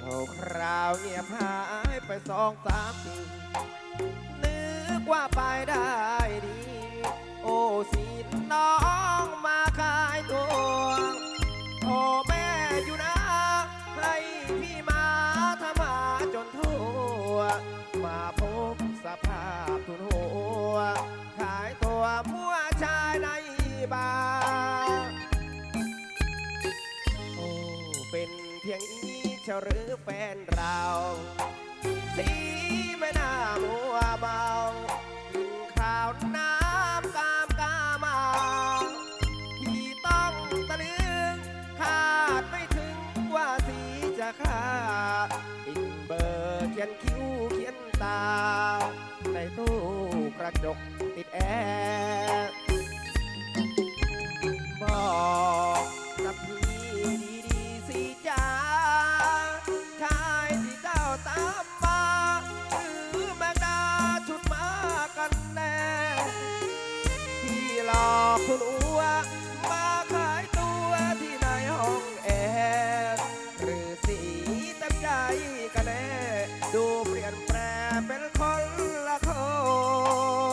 เอาคราวเงียบหายไปสองสามปีนึกว่าไปได้ดี โอ้สิน้อง บา โอ้ เป็นเพียงนี้เชาหรือแฟนเรา สีไม่น่ามัวเบากินข้าวน้ำกามกามา ที่ต้องตะลึงคาดไม่ถึงว่าสีจะขาดติดเบอร์เขียนคิ้วเขียนตา ในตู้กระจกติดแอร์ คุณอัวมาขายตัวที่ในห้องแอร์หรือสีเต็มใจกันแน่ดูเปลี่ยนแปลงเป็นคนละค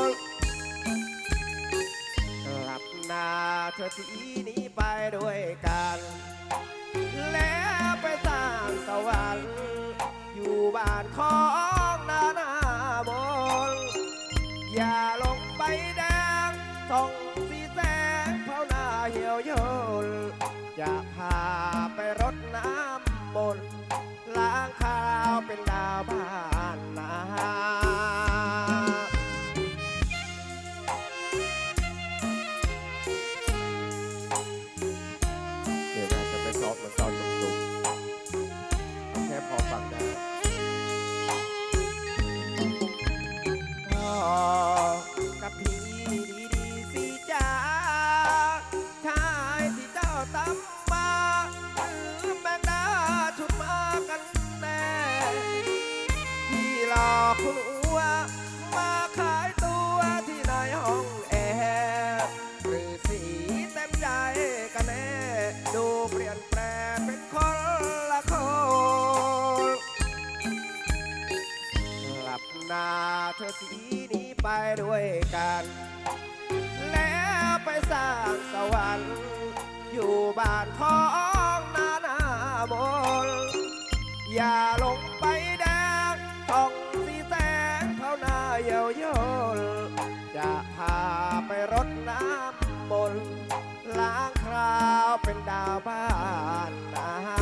นหลับหน้าเธอทีนี้ไปด้วยกัน แล้วไปสร้างสวรรค์อยู่บ้านของนาหนาบนอย่า จะพาไปรดน้ำมนต์ ตามมาหรือแมงดาชุดมากันแน่ที่หลอกคุณอัวมาขายตัวที่ในห้องแอร์หรือสีเต็มใจกันแน่ ดูเปลี่ยนแปลงเป็นคนละคนหลับหน้าเธอสีนี้ไปด้วยกัน แล้วไปสร้างสวรรค์ อยู่บ้านท้องนาหนาบนอย่าลงไปแดงท่องสีแสงเขาหน้าเหี่ยวโยนจะพาไปรดน้ำมนล้างคราวเป็นดาวบ้านนา